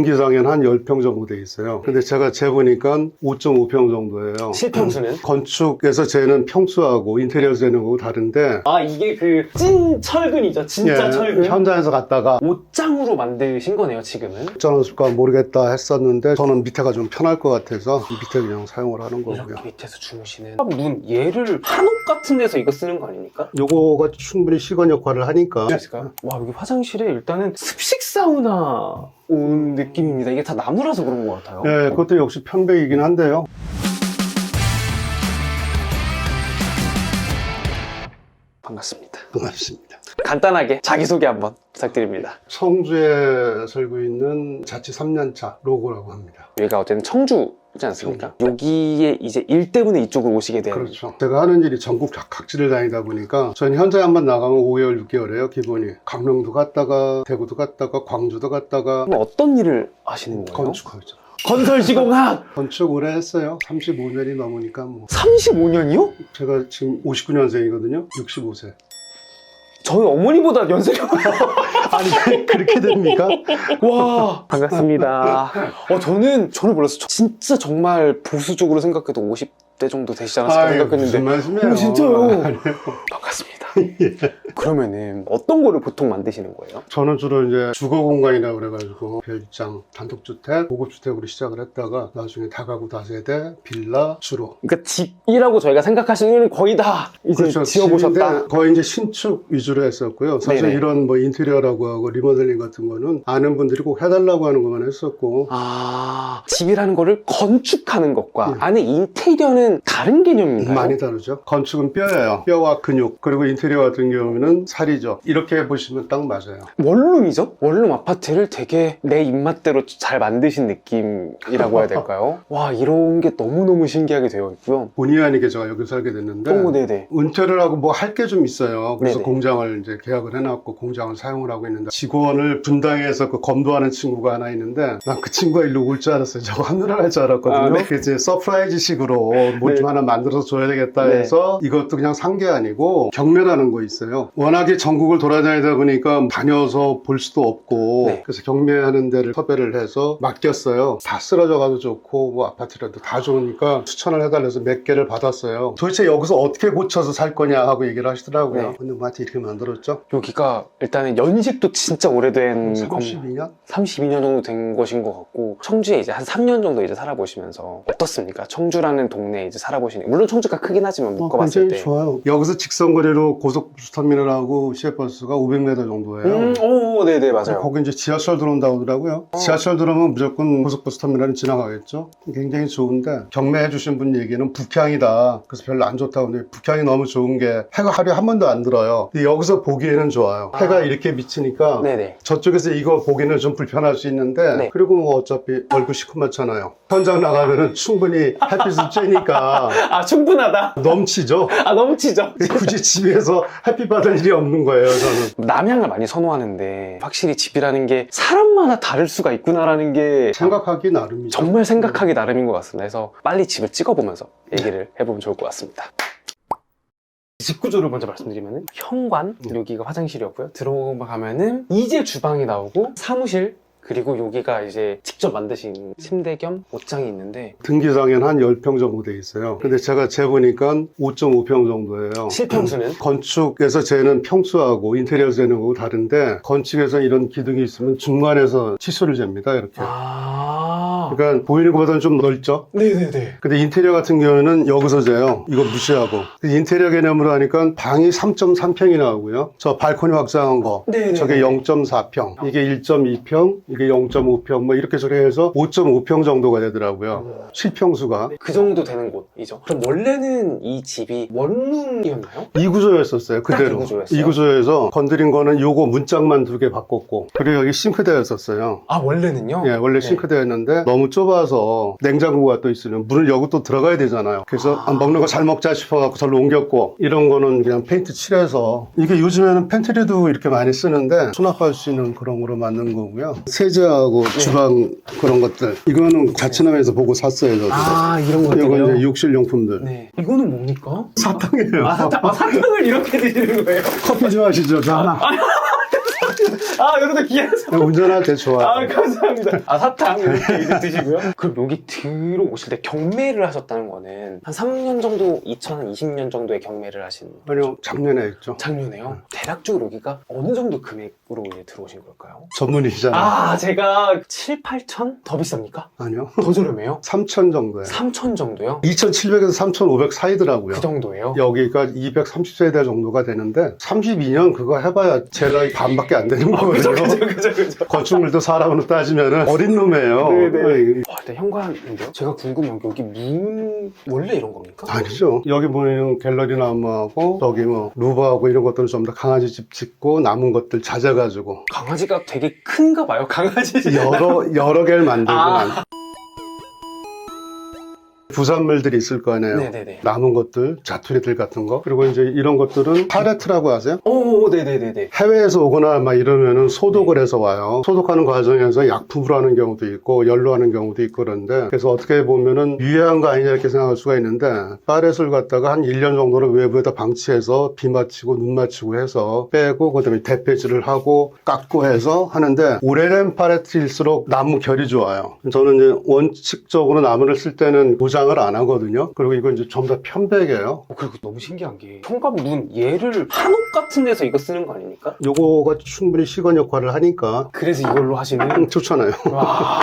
등기상에는 한 10평 정도 돼 있어요. 근데 제가 재보니까 5.5평 정도예요. 실평수는? 건축에서 재는 평수하고 인테리어에서 재는 거고 다른데 아 이게 그 찐 철근이죠 진짜 예, 철근 현장에서 갔다가 옷장으로 만드신 거네요 지금은 어쩌을까 모르겠다 했었는데 저는 밑에가 좀 편할 것 같아서 밑에 그냥 사용을 하는 거고요. 이렇게 밑에서 주무시는 문 얘를 한옥 같은 데서 이거 쓰는 거 아닙니까? 요거가 충분히 시건 역할을 하니까 있을까요? 와 여기 화장실에 일단은 습식 사우나 온 느낌입니다 이게 다 나무라서 그런 것 같아요 예, 그것도 역시 편백이긴 한데요. 반갑습니다 반갑습니다. 간단하게 자기소개 한번 부탁드립니다 청주에 살고 있는 자취 3년차 로고라고 합니다. 여기가 어쨌든 청주 지 않습니까? 여기에 이제 일 때문에 이쪽으로 오시게 된 그렇죠. 제가 하는 일이 전국 각- 각지를 다니다 보니까 저는 현장에 한번 나가면 5개월, 6개월이에요, 기본이. 강릉도 갔다가, 대구도 갔다가, 광주도 갔다가, 그럼 어떤 일을 하시는 거예요? 건축하죠. 건설시공학 건축 오래 했어요. 35년이 넘으니까 뭐. 35년이요? 제가 지금 59년생이거든요. 65세. 저희 어머니보다 연세가 아 니, 그렇게 됩니까? 와 반갑습니다. 어 저는 저는 몰랐어요. 저 진짜 정말 보수적으로 생각해도 50대 정도 되시지 않았을까 아유, 생각했는데 무슨 말씀이에요? 어, 진짜요? 아니에요. 반갑습니다. 그러면은 어떤 거를 보통 만드시는 거예요? 저는 주로 이제 주거 공간이라 그래가지고 별장, 단독주택, 고급주택으로 시작을 했다가 나중에 다가구 다세대, 빌라 주로. 그러니까 집이라고 저희가 생각하시는 건 거의 다 이제 그렇죠. 지어보셨다. 거의 이제 신축 위주로 했었고요. 사실 네네. 이런 뭐 인테리어라고 하고 리모델링 같은 거는 아는 분들이 꼭 해달라고 하는 것만 했었고 아 집이라는 거를 건축하는 것과 예. 안에 인테리어는 다른 개념인가요? 많이 다르죠. 건축은 뼈예요. 뼈와 근육. 그리고 인테리어 같은 경우는 살이죠. 이렇게 보시면 딱 맞아요. 원룸이죠? 원룸 아파트를 되게 내 입맛대로 잘 만드신 느낌이라고 해야 될까요? 와 이런 게 너무너무 신기하게 되어 있고요. 본의 아니게 제가 여기 살게 됐는데 오 네네. 은퇴를 하고 뭐 할 게 좀 있어요. 그래서 네네. 공장을 이제 계약을 해놨고 공장을 사용을 하고 있는데 직원을 분당에서 그 검도하는 친구가 하나 있는데 난 그 친구가 일로 올 줄 알았어요. 저거 하늘을 할 줄 알았거든요. 아, 네. 이제 서프라이즈식으로 뭘좀 네. 하나 만들어서 줘야 되겠다 네. 해서 이것도 그냥 산 게 아니고 경매 라는 거 있어요. 워낙에 전국을 돌아다니다 보니까 다녀서 볼 수도 없고 네. 그래서 경매하는 데를 섭외를 해서 맡겼어요. 다 쓰러져 가도 좋고 뭐 아파트라도 다 좋으니까 추천을 해달래서 몇 개를 받았어요. 도대체 여기서 어떻게 고쳐서 살 거냐 하고 얘기를 하시더라고요. 네. 근데 뭐한테 이렇게 만들었죠? 여기가 일단은 연식도 진짜 오래된 건 32년? 32년 정도 된 것인 것 같고 청주에 이제 한 3년 정도 이제 살아보시면서 어떻습니까? 청주라는 동네에 이제 살아보시니 물론 청주가 크긴 하지만 어, 묶어봤을 굉장히 때 좋아요. 여기서 직선거리로 고속버스터미널하고 시외버스가 500m 정도예요. 음, 오, 네네 맞아요. 거기 이제 지하철 들어온다고 하더라고요. 어. 지하철 들어오면 무조건 고속버스 터미널은 지나가겠죠. 굉장히 좋은데 경매해 주신 분 얘기는 북향이다. 그래서 별로 안 좋다고 근데 북향이 너무 좋은 게 해가 하루에 한 번도 안 들어요. 근데 여기서 보기에는 좋아요. 해가 아. 이렇게 비치니까 네네. 저쪽에서 이거 보기는 좀 불편할 수 있는데 네. 그리고 뭐 어차피 얼굴 시커멓잖아요. 현장 나가면은 충분히 햇빛을 쬐니까 아 충분하다. 넘치죠. 아 넘치죠. 굳이 집에서 햇빛 받을 일이 없는 거예요, 저는. 남향을 많이 선호하는데 확실히 집이라는 게 사람마다 다를 수가 있구나라는 게 생각하기 나름이죠. 정말 생각하기 나름인 것 같습니다. 그래서 빨리 집을 찍어보면서 얘기를 해보면 좋을 것 같습니다. 집 구조를 먼저 말씀드리면 현관 네. 여기가 화장실이었고요. 들어가면은 이제 주방이 나오고 사무실 그리고 여기가 이제 직접 만드신 침대 겸 옷장이 있는데 등기상에는 한 10평 정도 돼 있어요. 근데 제가 재보니까 5.5평 정도예요. 실평수는 건축에서 재는 평수하고 인테리어에서 재는 거고 다른데 건축에서 이런 기둥이 있으면 중간에서 치수를 잽니다. 이렇게. 아 그러니까 보이는 것보다는 좀 넓죠. 네네네 근데 인테리어 같은 경우에는 여기서 재요. 이거 무시하고. 인테리어 개념으로 하니까 방이 3.3평이 나오고요. 저 발코니 확장한 거. 네네 저게 0.4평, 이게 1.2평, 이게 0.5평, 뭐 이렇게 저렇게 해서 5.5평 정도가 되더라고요. 실평수가. 그 정도 되는 곳이죠. 그럼 원래는 이 집이 원룸이었나요? 이 구조였었어요, 그대로. 구조였어요? 이 구조에서 건드린 거는 요거 문짝만 두 개 바꿨고, 그리고 여기 싱크대였었어요. 아 원래는요? 예, 원래 네. 싱크대였는데 너무 좁아서 냉장고가 또 있으면 물을 여기 또 들어가야 되잖아요. 그래서 아. 아, 먹는 거 잘 먹자 싶어갖고 절로 옮겼고 이런 거는 그냥 페인트 칠해서 이게 요즘에는 팬트리도 이렇게 많이 쓰는데 수납할 수 있는 그런 거로 만든 거고요. 세제하고 네. 주방 그런 것들 이거는 자취남에서 보고 샀어요. 저도. 아 이런 이거 것들이요? 이제 욕실 용품들. 네. 이거는 뭡니까? 사탕이에요. 아, 사탕, 아, 사탕을 이렇게 드시는 거예요? 커피 좋아하시죠? 저 하나. 아, 여러분들 귀해서. 운전할 때 좋아요. 아, 감사합니다. 아, 사탕 이렇게 이제 드시고요. 그럼 여기 들어오실 때 경매를 하셨다는 거는 한 3년 정도, 2020년 정도에 경매를 하신 아니요, 작년에 했죠. 작년에요. 대략적으로 여기가 어느 정도 금액으로 이제 들어오신 걸까요? 전문이시잖아요. 아, 제가 7, 8천? 더 비쌉니까? 아니요. 더 저렴해요? 3천 정도예요. 3천 정도요? 2,700에서 3,500 사이더라고요. 그 정도예요? 여기가 230세대 정도가 되는데 32년 그거 해봐야 제가 반밖에 안 되는 아, 그죠, 거거든요. 그죠, 그죠, 그죠. 건축물도 사람으로 따지면 어린 놈이에요. 네네. 네. 와, 일단 현관인데요? 제가 궁금한 게 여기 문 원래 이런 겁니까? 아니죠. 여기 보면 갤러리 나무하고 저기 뭐 루브하고 이런 것들은 좀 더 강아지 집 짓고 남은 것들 찾아가지고 강아지가 되게 큰가 봐요. 강아지 집. 여러 여러 개를 만들고 아. 만 부산물들이 있을 거 아니에요. 네네네. 남은 것들, 자투리들 같은 거. 그리고 이제 이런 것들은 파레트라고 하세요? 오, 네네네네. 해외에서 오거나 막 이러면은 소독을 해서 와요. 소독하는 과정에서 약품으로 하는 경우도 있고 열로 하는 경우도 있고 그런데 그래서 어떻게 보면은 유해한 거 아니냐 이렇게 생각할 수가 있는데 파렛을 갖다가 한 1년 정도를 외부에다 방치해서 비 맞히고 눈 맞히고 해서 빼고 그다음에 대패질을 하고 깎고 해서 하는데 오래된 파레트일수록 나무 결이 좋아요. 저는 이제 원칙적으로 나무를 쓸 때는 보장 을 안 하거든요. 그리고 이건 이제 전부 다 편백이에요. 어, 그리고 너무 신기한 게 현관 문 얘를 한옥 같은 데서 이거 쓰는 거 아닙니까? 요거가 충분히 시건 역할을 하니까 그래서 이걸로 하시는 좋잖아요. 와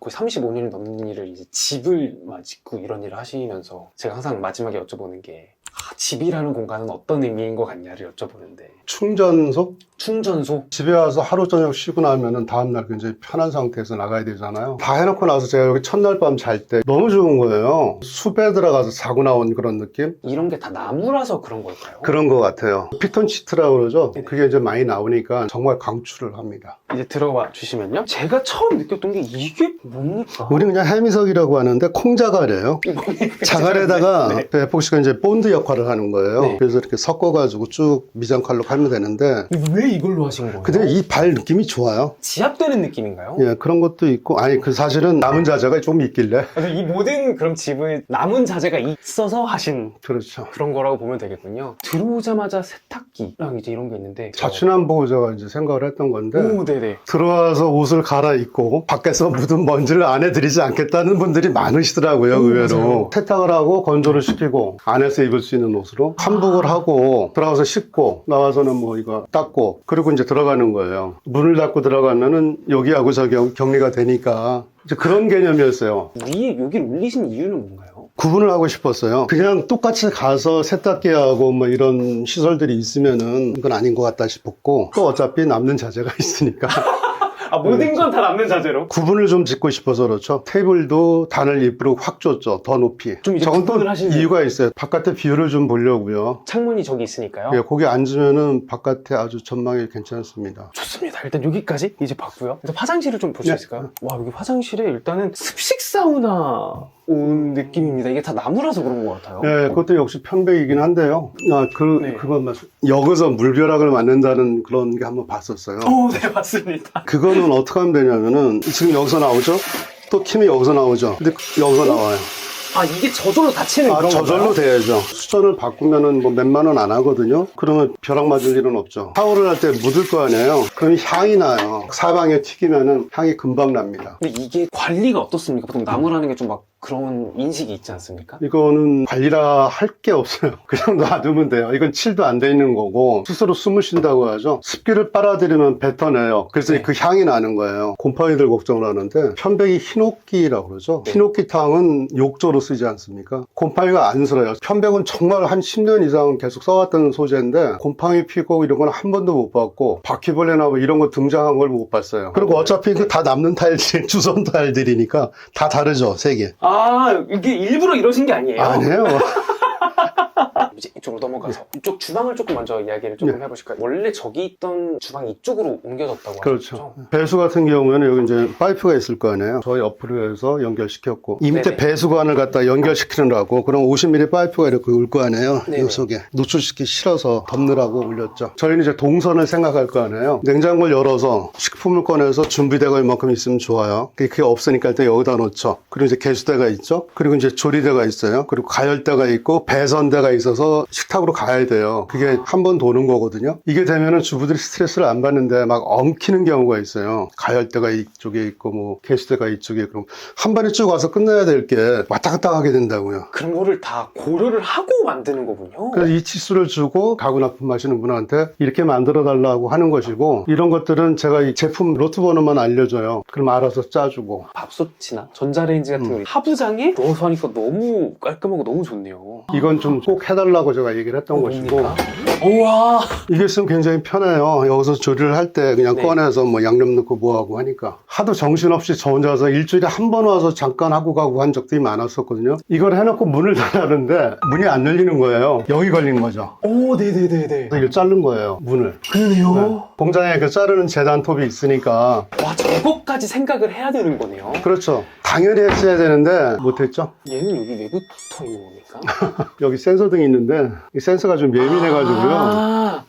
거의 35년이 넘는 일을 이제 집을 막 짓고 이런 일을 하시면서 제가 항상 마지막에 여쭤보는 게 아, 집이라는 공간은 어떤 의미인 것 같냐를 여쭤보는데 충전소? 충전소 집에 와서 하루 저녁 쉬고 나면은 다음날 굉장히 편한 상태에서 나가야 되잖아요. 다 해놓고 나서 제가 여기 첫날 밤 잘 때 너무 좋은 거예요. 숲에 들어가서 자고 나온 그런 느낌? 이런 게 다 나무라서 그런 걸까요? 그런 것 같아요. 피톤 치트라고 그러죠? 네네. 그게 이제 많이 나오니까 정말 강추를 합니다. 이제 들어와 주시면요 제가 처음 느꼈던 게 이게 뭡니까? 우리 그냥 해미석이라고 하는데 콩자갈이에요. 자갈에다가 네. 그 에폭시가 이제 본드 역할을 하는 거예요. 네. 그래서 이렇게 섞어가지고 쭉 미장칼로 하면 되는데 왜 이걸로 하신 거예요? 근데 이 발 느낌이 좋아요. 지압되는 느낌인가요? 예, 그런 것도 있고 아니 그 사실은 남은 자재가 좀 있길래 그래서 이 모든 그럼 집을 남은 자재가 있어서 하신 그렇죠. 그런 거라고 보면 되겠군요. 들어오자마자 세탁기랑 이제 이런 게 있는데 자취남 보호자가 이제 생각을 했던 건데 오, 네네. 들어와서 옷을 갈아입고 밖에서 묻은 먼지를 안에 들이지 않겠다는 분들이 많으시더라고요 오, 의외로 맞아요. 세탁을 하고 건조를 시키고 안에서 입을 수 있는 옷으로 환복을 하고 들어가서 씻고 나와서는 뭐 이거 닦고 그리고 이제 들어가는 거예요 문을 닫고 들어가면은 여기 하고 저기하고 격리가 되니까 이제 그런 개념이었어요 위에 여기를 올리신 이유는 뭔가요? 구분을 하고 싶었어요. 그냥 똑같이 가서 세탁기하고 뭐 이런 시설들이 있으면은 이건 아닌 것 같다 싶었고 또 어차피 남는 자재가 있으니까 아, 모든 건 다 남는 자재로? 구분을 좀 짓고 싶어서 그렇죠. 테이블도 단을 입으로 확 줬죠. 더 높이. 좀 이제 저건 또 구분을 하시는 이유가 있어요. 바깥에 뷰를 좀 보려고요. 창문이 저기 있으니까요. 예, 거기 앉으면은 바깥에 아주 전망이 괜찮습니다. 좋습니다. 일단 여기까지 이제 봤고요. 화장실을 좀 볼 수 네. 있을까요? 와, 여기 화장실에 일단은 습식 사우나 온 느낌입니다. 이게 다 나무라서 그런 것 같아요. 예, 그것도 역시 편백이긴 한데요. 아, 그, 네. 그건 맞 여기서 물벼락을 맞는다는 그런 게 한번 봤었어요. 오, 네, 맞습니다. 그거는 어떻게 하면 되냐면은 지금 여기서 나오죠? 또 킴이 여기서 나오죠? 근데 여기서 나와요. 아, 이게 저절로 닫히는 아, 그런 저절로 건가요? 돼야죠. 수전을 바꾸면은 뭐 몇만 원 안 하거든요. 그러면 벼락 맞을 일은 없죠. 샤워를 할 때 묻을 거 아니에요. 그럼 향이 나요. 사방에 튀기면은 향이 금방 납니다. 근데 이게 관리가 어떻습니까? 보통 나무라는 게 좀 막 그런 인식이 있지 않습니까? 이거는 관리라 할 게 없어요. 그냥 놔두면 돼요. 이건 칠도 안 돼 있는 거고 스스로 숨을 쉰다고 하죠. 습기를 빨아들이면 뱉어내요. 그래서 네. 그 향이 나는 거예요. 곰팡이들 걱정을 하는데 편백이 흰옥기라고 그러죠. 네. 흰옥기탕은 욕조로 쓰지 않습니까? 곰팡이가 안 슬어요. 편백은 정말 한 10년 이상 계속 써왔던 소재인데 곰팡이 피고 이런 건 한 번도 못 봤고 바퀴벌레나 뭐 이런 거 등장한 걸 못 봤어요. 그리고 어차피 그 다 남는 타일들이 주선 타일들이니까 다 다르죠. 색이. 아, 이게 일부러 이러신 게 아니에요? 아니에요. 이제 이쪽으로 넘어가서 이쪽 주방을 조금 먼저 이야기를 조금 네. 해보실까요? 원래 저기 있던 주방이 이쪽으로 옮겨졌다고 그렇죠. 하셨죠? 배수 같은 경우에는 여기 이제 파이프가 있을 거 아니에요. 저희 옆으로 해서 연결시켰고 이 밑에 네네. 배수관을 갖다 연결시키느라고 그럼 50mm 파이프가 이렇게 올 거 아니에요. 네네. 이 속에 노출시키 실어서 덮느라고 올렸죠. 저희는 이제 동선을 생각할 거 아니에요. 냉장고를 열어서 식품을 꺼내서 준비되고 이만큼 있으면 좋아요. 그게 없으니까 일단 여기다 놓죠. 그리고 이제 개수대가 있죠. 그리고 이제 조리대가 있어요. 그리고 가열대가 있고 배선대가 있어서 식탁으로 가야 돼요. 그게 한 번 도는 거거든요. 이게 되면은 주부들이 스트레스를 안 받는데 막 엉키는 경우가 있어요. 가열대가 이쪽에 있고 뭐 게시대가 이쪽에 그럼 한 번에 쭉 와서 끝내야 될 게 왔다 갔다 하게 된다고요. 그런 거를 다 고려를 하고 만드는 거군요. 그래서 이 치수를 주고 가구 납품하시는 분한테 이렇게 만들어 달라고 하는 것이고 이런 것들은 제가 이 제품 로트 번호만 알려줘요. 그럼 알아서 짜주고 밥솥이나 전자레인지 같은 음. 거 하부장에 넣어서 하니까 너무 깔끔하고 너무 좋네요. 이건 좀 꼭 해달라 고 제가 얘기를 했던 것이고 뭡니까? 우와. 이게 있으면 굉장히 편해요. 여기서 조리를 할 때 그냥 네. 꺼내서 뭐 양념 넣고 뭐하고 하니까 하도 정신없이 저 혼자서 일주일에 한 번 와서 잠깐 하고 가고 한 적들이 많았었거든요. 이걸 해놓고 문을 닫았는데 문이 안 열리는 거예요. 여기 걸린 거죠. 오, 네네네네. 그래서 이걸 자른 거예요. 문을. 그러네요. 네. 공장에 그 자르는 재단 톱이 있으니까 와, 저것까지 생각을 해야 되는 거네요. 그렇죠. 당연히 했어야 되는데 못했죠. 얘는 여기 왜 붙어 있는 겁니까? 여기 센서 등이 있는데 이 센서가 좀 예민해가지고요. 아,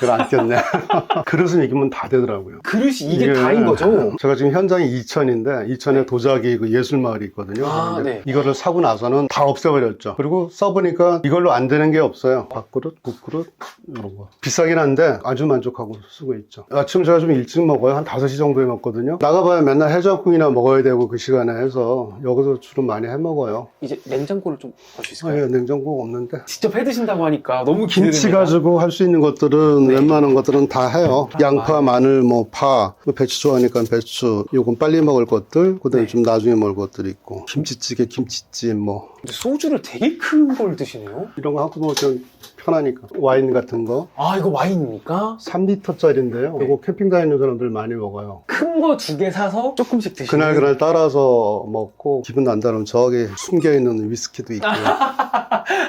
그걸 안 꼈네. 그릇은 익으면 다 되더라고요. 그릇이 이게 다인 거죠? 제가 지금 현장이 이천인데 이천에 도자기 그 예술 마을이 있거든요. 아, 네. 이거를 사고 나서는 다 없애버렸죠. 그리고 써보니까 이걸로 안 되는 게 없어요. 밥그릇, 국그릇 이런 거. 비싸긴 한데 아주 만족하고 쓰고 있죠. 아침 제가 좀 일찍 먹어요. 한 5시 정도에 먹거든요. 나가봐야 맨날 해장국이나 먹어야 되고 그 시간에 해서 여기서 주로 많이 해 먹어요. 이제 냉장고를 좀 볼수 아, 있을까요? 예, 냉장고 없는데. 직접 해 드신다고 하니까 너무 기대됩니다. 김치 가지고 할 수 있는 것들은 네. 웬만한 것들은 다 해요. 아, 양파, 마늘, 뭐 파, 뭐 배추 좋아하니까 배추. 요건 빨리 먹을 것들, 그다음에 네. 좀 나중에 먹을 것들이 있고 김치찌개, 김치찜 뭐 근데 소주를 되게 큰 걸 드시네요. 이런 거 하고 먹으면 편하니까 와인 같은 거. 아, 이거 와인입니까? 3리터짜리인데요. 네. 이거 캠핑 다니는 사람들 많이 먹어요. 큰 거 두 개 사서 조금씩 드시는 그날 그날 따라서 먹고 기분 난다면 저기 숨겨 있는 위스키도 있고요.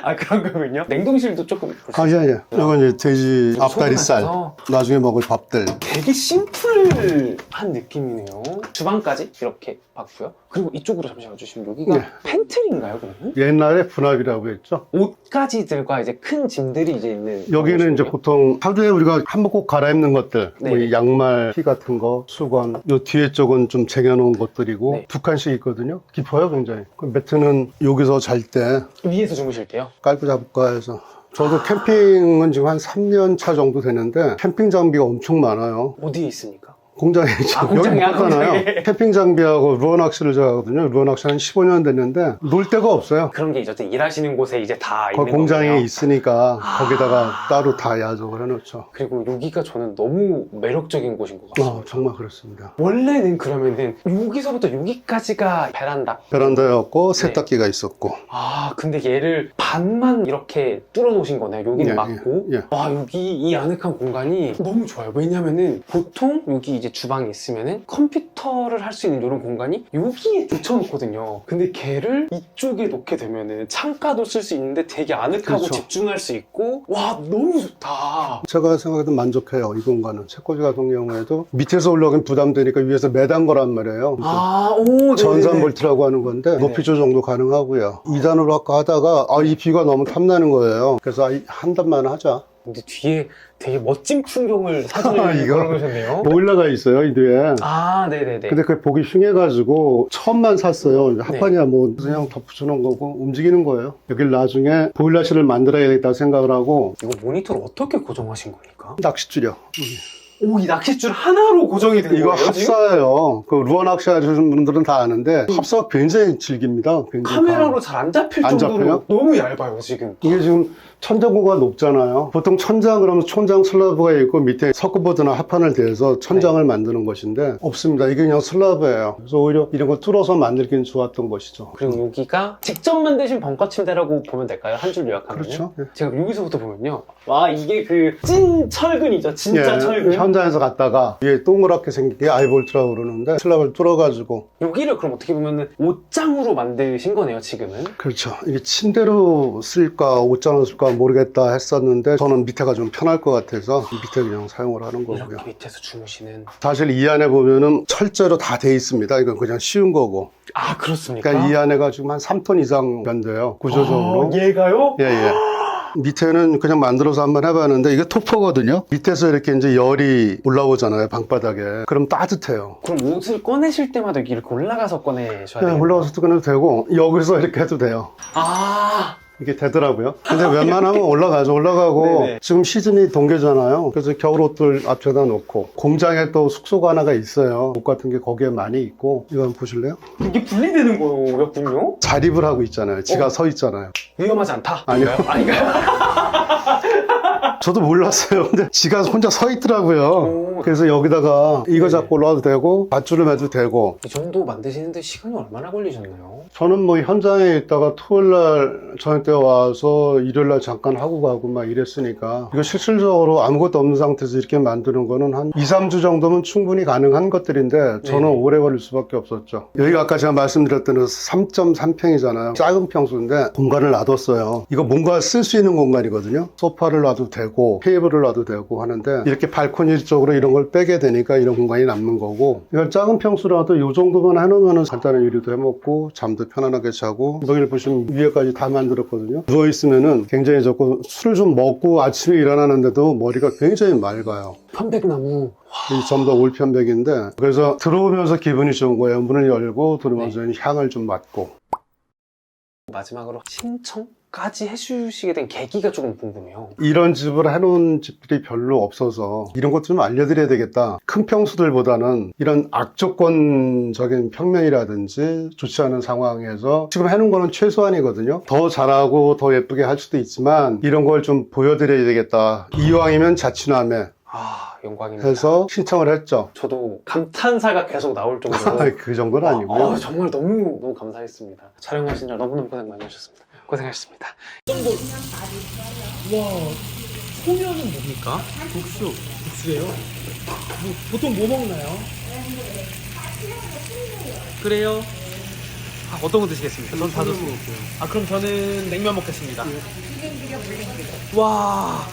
아 그런 거군요. 냉동실도 조금 볼 수 아, 있어요. 예, 예. 이건 이제 돼지 앞다리살. 나중에 먹을 밥들. 되게 심플한 느낌이네요. 주방까지 이렇게 봤고요. 그리고 이쪽으로 잠시 와주시면 여기가 네. 펜트리인가요, 그러면? 옛날에 분합이라고 했죠. 옷가지들과 이제 큰 짐 들이 이제 있는 여기는 이제. 보통 하루에 우리가 한 번 꼭 갈아입는 것들, 네. 뭐이 양말, 티 같은 거, 수건, 요 뒤에 쪽은 좀 쟁여놓은 것들이고 네. 두 칸씩 있거든요. 깊어요, 굉장히. 그 매트는 여기서 잘 때 위에서 주무실 때요? 깔고 잡을까 해서. 저도 캠핑은 지금 한 3년 차 정도 되는데 캠핑 장비가 엄청 많아요. 어디에 있습니까? 공장에. 아, 여기 아, 있잖아요. 공장에. 캠핑 장비하고 루어 낚시를 제가 하거든요. 루어 낚시 한 15년 됐는데 놀 데가 없어요. 그런 게 이제 어쨌든 일하시는 곳에 이제 다 거기 있는 공장에 거군요. 있으니까 아. 거기다가 따로 다 야적을 해놓죠. 그리고 여기가 저는 너무 매력적인 곳인 것 같습니다. 어, 정말 그렇습니다. 원래는 그러면은 여기서부터 여기까지가 베란다. 베란다였고 네. 세탁기가 있었고 아 근데 얘를 반만 이렇게 뚫어 놓으신 거네요. 여기는 예, 막고. 예, 예. 와 여기 이 아늑한 공간이 너무 좋아요. 왜냐면은 보통 여기 이제 주방에 있으면은 컴퓨터를 할 수 있는 이런 공간이 여기에 붙여놓거든요. 근데 걔를 이쪽에 놓게 되면은 창가도 쓸 수 있는데 되게 아늑하고 그렇죠. 집중할 수 있고 와 너무 좋다. 제가 생각해도 만족해요 이 공간은 책꽂이 같은 경우에도 밑에서 올라가긴 부담되니까 위에서 매단 거란 말이에요 아오 전산 볼트라고 하는 건데 네네. 높이 조정도 가능하고요 2단으로 아까 하다가 아, 이 비가 너무 탐나는 거예요 그래서 아, 이- 한 단만 하자 근데 뒤에 되게 멋진 풍경을 사진을 이거? 걸어놓으셨네요. 보일러가 있어요 이 뒤에 아 네네네. 근데 그게 보기 흉해가지고 처음만 샀어요 합판이야 뭐 그냥 덧붙여놓은 거고 움직이는 거예요 여길 나중에 보일러실을 만들어야겠다 생각을 하고 이거 모니터를 어떻게 고정하신 겁니까? 낚싯줄이요 오, 이 낚싯줄 하나로 고정이 된 이거 거예요? 지금? 합사예요. 그 루어 낚시 하시는 분들은 다 아는데 합사가 굉장히 질깁니다. 굉장히 카메라로 강- 잘안 잡힐 안 정도로 잡혀요? 너무 얇아요 지금. 이게 지금 천장고가 높잖아요. 보통 천장 그러면 천장 슬라브가 있고 밑에 서커보드나 합판을 대서 천장을 네. 만드는 것인데 없습니다. 이게 그냥 슬라브예요. 그래서 오히려 이런 걸 뚫어서 만들기는 좋았던 것이죠. 그리고 여기가 직접 만드신 벙커 침대라고 보면 될까요? 한 줄 요약하면. 그렇죠. 예. 제가 여기서부터 보면요. 와 이게 그 찐 철근이죠. 진짜 예, 철근. 현장에서 갔다가 위에 동그랗게 생긴 게 아이볼트라고 그러는데 슬라브를 뚫어가지고 여기를 그럼 어떻게 보면은 옷장으로 만드신 거네요 지금은. 그렇죠. 이게 침대로 쓸까 옷장으로 쓸까 모르겠다 했었는데 저는 밑에가 좀 편할 것 같아서 밑에 그냥 사용을 하는 거고요. 이렇게 밑에서 주무시는. 사실 이 안에 보면은 철제로 다 돼 있습니다. 이건 그냥 쉬운 거고. 아 그렇습니까? 그러니까 이 안에가 지금 한 3톤 이상 변돼요. 구조적으로. 아, 얘가요? 예, 예. 밑에는 그냥 만들어서 한번 해봤는데 이게 토퍼거든요. 밑에서 이렇게 이제 열이 올라오잖아요. 방바닥에. 그럼 따뜻해요. 그럼 옷을 꺼내실 때마다 이렇게 올라가서 꺼내셔야 돼요. 올라가서 꺼내도 되고 여기서 이렇게 해도 돼요. 아 이게 되더라고요. 근데 웬만하면 올라가죠. 올라가고 네네. 지금 시즌이 동계잖아요. 그래서 겨울 옷들 앞에다 놓고 공장에 또 숙소가 하나가 있어요. 옷 같은 게 거기에 많이 있고 이거 한번 보실래요? 이게 분리되는 거였군요? 자립을 하고 있잖아요. 지가 어. 서 있잖아요. 위험하지 않다? 아니요. 아닌가요? 저도 몰랐어요. 근데 지가 혼자 서 있더라고요. 오. 그래서 여기다가 이거 네. 잡고 올라와도 되고 밧줄을 매도 되고 이 정도 만드시는데 시간이 얼마나 걸리셨나요? 저는 뭐 현장에 있다가 토요일 날 저녁 때 와서 일요일 날 잠깐 하고 가고 막 이랬으니까 이거 실질적으로 아무것도 없는 상태에서 이렇게 만드는 거는 한 2, 3주 정도면 충분히 가능한 것들인데 저는 네네. 오래 걸릴 수밖에 없었죠. 여기가 아까 제가 말씀드렸던 3.3평이잖아요. 작은 평수인데 공간을 놔뒀어요. 이거 뭔가 쓸 수 있는 공간이거든요. 소파를 놔도 되고 테이블을 놔도 되고 하는데 이렇게 발코니 쪽으로 이런 걸 빼게 되니까 이런 공간이 남는 거고 이건 작은 평수라도 이 정도만 해놓으면 간단한 요리도 해먹고 잠도 편안하게 자고 여기를 보시면 위에까지 다 만들었거든요. 누워있으면은 굉장히 좋고 술을 좀 먹고 아침에 일어나는데도 머리가 굉장히 맑아요. 편백나무 이 전부 다 올편백인데 그래서 들어오면서 기분이 좋은 거예요. 문을 열고 들어오면서 향을 좀 맡고 마지막으로 신청 까지 해주시게 된 계기가 조금 궁금해요. 이런 집을 해놓은 집들이 별로 없어서 이런 것 좀 알려드려야 되겠다. 큰 평수들보다는 이런 악조건적인 평면이라든지 좋지 않은 상황에서 지금 해놓은 거는 최소한이거든요. 더 잘하고 더 예쁘게 할 수도 있지만 이런 걸 좀 보여드려야 되겠다. 이왕이면 자취남에 아 영광입니다. 해서 신청을 했죠. 저도 감탄사가 계속 나올 정도로 그 정도는 아니고 요. 아, 정말 너무 너무 감사했습니다. 촬영하시느라 너무너무 고생 많이 하셨습니다. 고생하셨습니다. 정보 와 소면은 뭡니까? 국수 국수예요? 뭐, 보통 뭐 먹나요? 그래요? 아, 어떤 거 드시겠습니까? 전다 좋습니다. 아 그럼 저는 냉면 먹겠습니다. 와